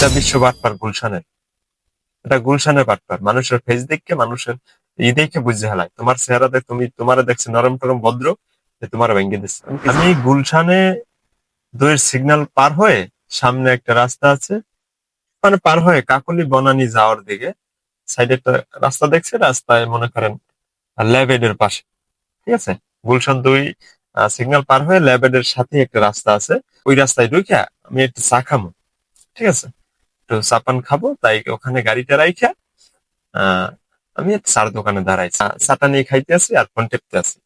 এটা বিশ্ব বাটপার গুলশানের। এটা গুলশানের বাটপার। মানুষের ফেস দেখে মানুষের ই দেখে বুঝতে হেলায়। তোমার চেহারা দেখ তুমি তোমার দেখছে নরম টরম ভদ্র তোমার ভেঙে দিচ্ছে। আমি গুলশানে দুয়ের সিগন্যাল পার হয়ে সামনে একটা রাস্তা আছে। মানে পার হয়ে কাকলি বনানি যাওয়ার দিকে সাইডে একটা রাস্তা দেখছে রাস্তায় মনে করেন ল্যাবেডের পাশে। ঠিক আছে? গুলশান দুই সিগন্যাল পার হয়ে ল্যাবেডের সাথে একটা রাস্তা আছে। ওই রাস্তায় ঢুকে আমি একটু চা খাব ঠিক আছে? একটু চা পান খাব, তাই ওখানে গাড়িটা রাইখা আমি চার দোকানে দাঁড়াই। চাটা নিয়ে খাইতে আছি আর ফোন টেপতে আছি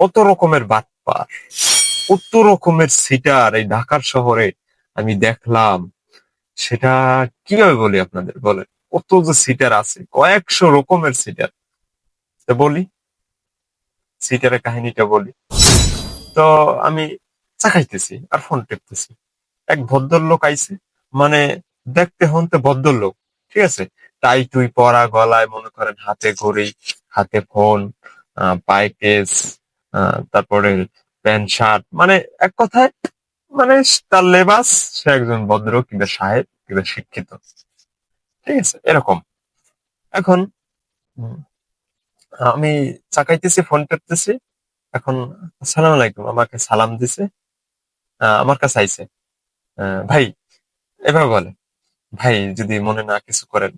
কত রকমের বাটপার কত রকমের সিটার এই ঢাকার শহরে আমি দেখলাম। সেটা কীভাবে বলি আপনাদের? বলেন, কত যে সিটার আছে, কয়েকশো রকমের সিটার। বলি, সিটারের কাহিনীটা বলি। তো আমি চা খাইতেছি, আর ফোন টেপতেছি। এক ভদ্রলোক আইছে মানে দেখতে হনতে ভদ্রলোক, ঠিক আছে? তাই তুই পরা গলায় মনে করেন হাতে ঘড়ি, হাতে ফোন পায়ে কেস তারপরে প্যান্ট, শার্ট মানে এক কথায় মানে তার লেবাস, সে একজন ভদ্র কিংবা সাহেব, কিংবা শিক্ষিত। ঠিক আছে? এরকম। এখন আমি চাকাইতেছি ফোন টেপতেছি এখন, আসসালামু আলাইকুম, আমাকে সালাম দিছে। আমার কাছে আইছে। ভাই এভাবে বলে, ভাই, যদি মনে না কিছু করেন,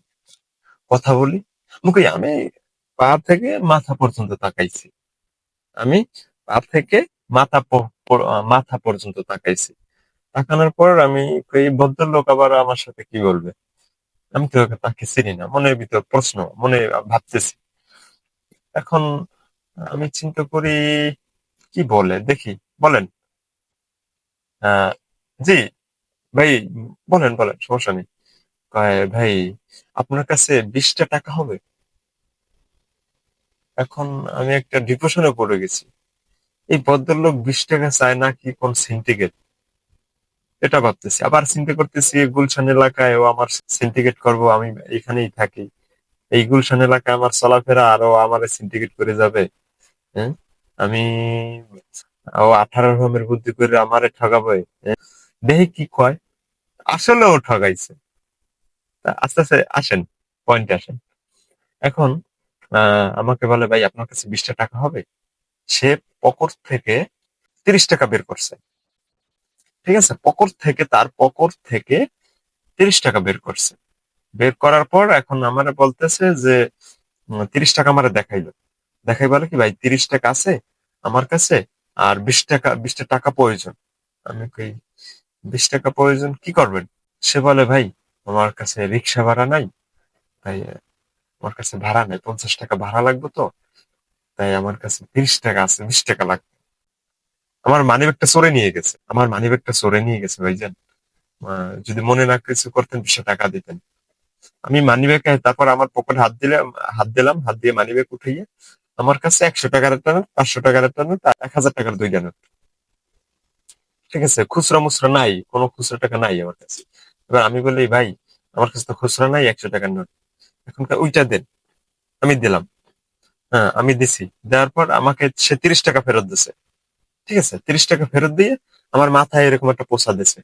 কথা বলি। মুখে আমি পা থেকে মাথা পর্যন্ত তাকাইছি। আমি পা থেকে মাথা মাথা পর্যন্ত তাকাইছি। তাকানোর পর আমি এই ভদ্রলোক আবার আমার সাথে কি বলবে? আমি তো তাকে চিনি না, মনের ভিতর প্রশ্ন, মনে ভাবতেছি। এখন আমি চিন্তা করি, কি বলে? দেখি, বলেন। জি ভাই, বলেন বলেন, সমস্যা নেই। কয়, ভাই, আপনার কাছে বিশটা টাকা হবে? এখন আমি একটা ডিপ্রেশনে পড়ে গেছি। এই ভদ্রলোক বিশ টাকা চায় না কি কোন সিন্ডিকেট এটা ভাবতেছি। আবার চিন্তা করতেছি গুলশান এলাকায় ও আমার সিন্ডিকেট করব, আমি এখানেই থাকি। এই গুলশান এলাকায় আমার চলাফেরা আরও আমার সিন্ডিকেট করে যাবে। হ্যাঁ? আমি ও আঠারো রকমের বুদ্ধি করে আমারে ঠগাবে। হ্যাঁ? দেখি কি কয় আসলে ও ঠগাইছে আস্তে আস্তে আসেন পয়েন্টে আসেন। এখন আমাকে বলে, ভাই, আপনার কাছে বিশটা টাকা হবে? সে পকেট থেকে তিরিশ টাকা বের করছে। ঠিক আছে? পকেট থেকে, তার পকেট থেকে তিরিশ টাকা বের করছে। বের করার পর এখন আমার বলতেছে যে তিরিশ টাকা আমার দেখাইলো। দেখাই বলে কি, ভাই, তিরিশ টাকা আছে আমার কাছে, আর বিশ টাকা বিশটা টাকা প্রয়োজন। আমি কই বিশ টাকা প্রয়োজন কি করবেন? সে বলে ভাই আমার কাছে রিক্সা ভাড়া নাই তাই আমার কাছে ভাড়া নাই পঞ্চাশ টাকা ভাড়া লাগবে তো তাই আমার কাছে তিরিশ টাকা আছে বিশ টাকা লাগবে। আমার মানিব্যাগটা চোরে নিয়ে গেছে আমার মানিব্যাগটা চোরে নিয়ে গেছে ভাইজান। আহ, যদি মনে না কিছু করতেন বিশটা টাকা দিতেন। আমি মানিব্যাগ তারপর আমার পকেটে হাত দিলাম হাত দিলাম হাত দিয়ে মানিব্যাগ উঠাইয়ে আমার কাছে একশো টাকার একটা নোট পাঁচশো টাকার একটা নোট এক হাজার টাকার দুইটা নোট। ঠিক আছে, খুচরা মুচরা নাই, কোনো খুচরা টাকা নাই আমার কাছে। এবার আমি বলি, ভাই, আমার কাছে তো খুচরা নাই, একশো টাকার নোট। এখনকার ওইটা দেন। আমি দিলাম। হ্যাঁ আমি দিছি। দেওয়ার পর আমাকে সে তিরিশ টাকা ফেরত দিছে। ঠিক আছে, তিরিশ টাকা ফেরত দিয়ে আমার মাথায় এরকম একটা পোষা দিছে।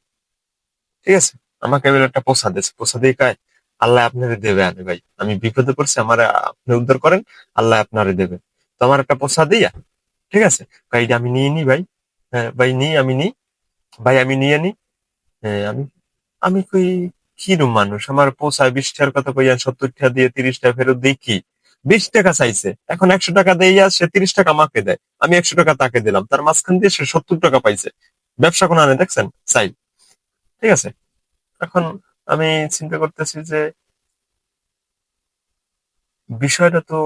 ঠিক আছে, আমাকে এবার একটা পোষা দিছে। পোষা দিয়ে কায়, আল্লাহ আপনারে দেবে আনে ভাই। আমি বিপদে পড়ছি, আমার, আপনি উদ্ধার করেন, আল্লাহ আপনারে দেবে। তো আমার একটা পোষা দিয়া, ঠিক আছে ভাই আমি নিয়ে নি ভাই। হ্যাঁ ভাই নি আমি নি। ভাই আমি নিয়ে নি। হ্যাঁ, আমি আমি কই কি রুম মানুষ? আমার পোষায় বিশ টাকার কথা কইয়া সত্তর টাকা দিয়ে তিরিশ টাকা ফেরত দিই কি? বিশ টাকা চাইছে। এখন একশো টাকা দিয়ে সে তিরিশ টাকা আমাকে দেয়। আমি একশো টাকা তাকে দিলাম। তার মাঝখান দিয়ে সে সত্তর টাকা পাইছে। ব্যবসা কোন আনে দেখছেন? চাই। ঠিক আছে? এখন আমি চিন্তা করতেছি যে বিষয়টা তো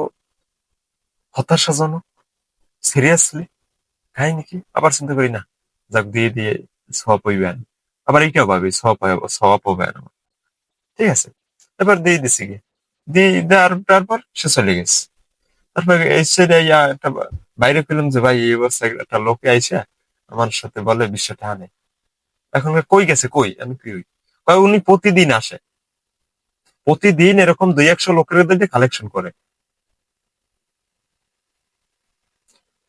হতাশাজনক। সিরিয়াসলি খাই নাকি আবার চিন্তা করি না। যাক দিয়ে দিয়ে সব হইবে আন। আবার এইটাও ভাবি সব সব হবে আন আমার। ঠিক আছে? এবার দিয়ে দিছি গিয়ে। দিয়ে তারপর সে চলে গেছে। তারপর এসে একটা বাইরে পেলাম যে, ভাই, এই অবস্থায় একটা লোকে আইসে আমার সাথে বলে বিষয়টা আনে এখন কই গেছে? কই? আমি কি উনি প্রতিদিন আসে। প্রতিদিন এরকম দুই একশো লোকের কালেকশন করে।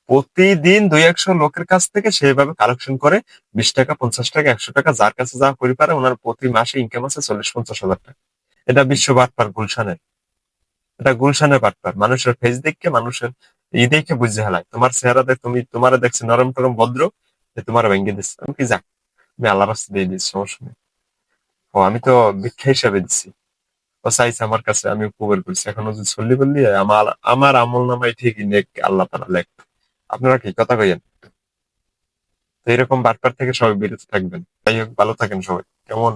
প্রতিদিন দুই একশো লোকের কাছ থেকে সেইভাবে কালেকশন করে বিশ টাকা, পঞ্চাশ টাকা, একশো টাকা, যার কাছে যা করি পারে ওনার প্রতি মাসে ইনকাম আছে চল্লিশ, পঞ্চাশ হাজার টাকা। এটা বিশ্ব বাটপার গুলশানের। এটা গুলশানের বাটপার। মানুষের ফেস দেখে, মানুষের ই দেখে বুঝে হেলায়। তোমার চেহারা দেখ, তুমি, তোমার দেখছি নরম টরম ভদ্র তোমার ভেঙে দিচ্ছে। আমি কি যাক আমি আল্লাহ রাস্তা দিয়ে দিচ্ছি সমস্যা নেই। ও, আমি তো ভিক্ষা হিসাবে দিচ্ছি ও চাইছে আমার কাছে, আমি উপকার করছি। এখন যদি চল্লি বললি, আমার আমার আমল নামাই ঠিকই নেক, আল্লাহ তারা লেখ আপনারা কি? কথা কইেন তো এরকম বাটপার থেকে সবাই বিরত থাকবেন। যাই হোক, ভালো থাকেন সবাই। কেমন?